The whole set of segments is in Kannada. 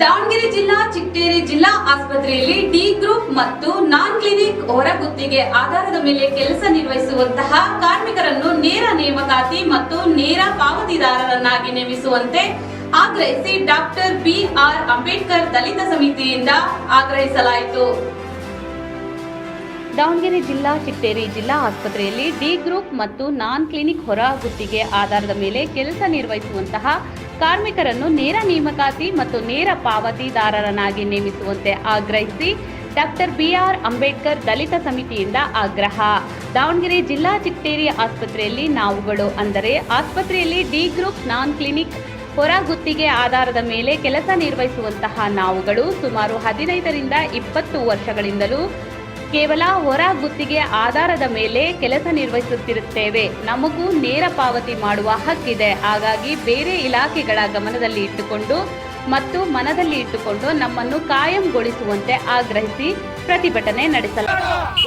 ದಾವಣಗೆರೆ ಜಿಲ್ಲಾ, ಚಿಕ್ಕೇರಿ ಜಿಲ್ಲಾ ಆಸ್ಪತ್ರೆಯಲ್ಲಿ ಡಿ ಗ್ರೂಪ್ ಮತ್ತು ನಾನ್ ಕ್ಲಿನಿಕ್ ಹೊರಗುತ್ತಿಗೆ ಆಧಾರದ ಮೇಲೆ ಕೆಲಸ ನಿರ್ವಹಿಸುವಂತಹ ಕಾರ್ಮಿಕರನ್ನು ನೇರ ನೇಮಕಾತಿ ಮತ್ತು ನೇರ ಪಾವತಿದಾರರನ್ನಾಗಿ ನೇಮಿಸುವಂತೆ ಆಗ್ರಹಿಸಿ ಡಾಕ್ಟರ್ ಬಿ ಆರ್ ಅಂಬೇಡ್ಕರ್ ದಲಿತ ಸಮಿತಿಯಿಂದ ಆಗ್ರಹಿಸಲಾಯಿತು. ದಾವಣಗೆರೆ ಜಿಲ್ಲಾ ಚಿಟ್ಟೇರಿ ಜಿಲ್ಲಾ ಆಸ್ಪತ್ರೆಯಲ್ಲಿ ಡಿ ಗ್ರೂಪ್ ಮತ್ತು ನಾನ್ ಕ್ಲಿನಿಕ್ ಹೊರ ಗುತ್ತಿಗೆ ಆಧಾರದ ಮೇಲೆ ಕೆಲಸ ನಿರ್ವಹಿಸುವಂತಹ ಕಾರ್ಮಿಕರನ್ನು ನೇರ ನೇಮಕಾತಿ ಮತ್ತು ನೇರ ಪಾವತಿದಾರರನ್ನಾಗಿ ನೇಮಿಸುವಂತೆ ಆಗ್ರಹಿಸಿ ಡಾಕ್ಟರ್ ಬಿಆರ್ ಅಂಬೇಡ್ಕರ್ ದಲಿತ ಸಮಿತಿಯಿಂದ ಆಗ್ರಹ. ದಾವಣಗೆರೆ ಜಿಲ್ಲಾ ಚಿಕ್ಕೇರಿ ಆಸ್ಪತ್ರೆಯಲ್ಲಿ ನಾವುಗಳು ಅಂದರೆ ಆಸ್ಪತ್ರೆಯಲ್ಲಿ ಡಿ ಗ್ರೂಪ್ ನಾನ್ ಕ್ಲಿನಿಕ್ ಹೊರ ಗುತ್ತಿಗೆ ಆಧಾರದ ಮೇಲೆ ಕೆಲಸ ನಿರ್ವಹಿಸುವಂತಹ ನಾವುಗಳು ಸುಮಾರು ಹದಿನೈದರಿಂದ ಇಪ್ಪತ್ತು ವರ್ಷಗಳಿಂದಲೂ ಕೇವಲ ಹೊರ ಗುತ್ತಿಗೆ ಆಧಾರದ ಮೇಲೆ ಕೆಲಸ ನಿರ್ವಹಿಸುತ್ತಿರುತ್ತೇವೆ. ನಮಗೂ ನೇರ ಪಾವತಿ ಮಾಡುವ ಹಕ್ಕಿದೆ. ಹಾಗಾಗಿ ಬೇರೆ ಇಲಾಖೆಗಳ ಗಮನದಲ್ಲಿ ಇಟ್ಟುಕೊಂಡು ಮತ್ತು ಮನದಲ್ಲಿ ಇಟ್ಟುಕೊಂಡು ನಮ್ಮನ್ನು ಕಾಯಂಗೊಳಿಸುವಂತೆ ಆಗ್ರಹಿಸಿ ಪ್ರತಿಭಟನೆ ನಡೆಸಲಾಗಿದೆ.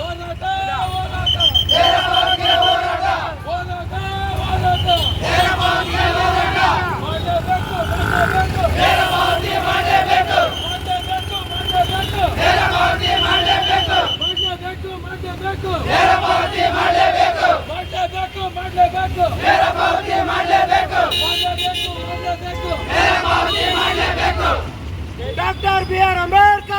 ಮಾಡಲೇಬೇಕು ಡಾಕ್ಟರ್ ಬಿ ಆರ್ ಅಂಬೇಡ್ಕರ್ ಅವರಿಗೆ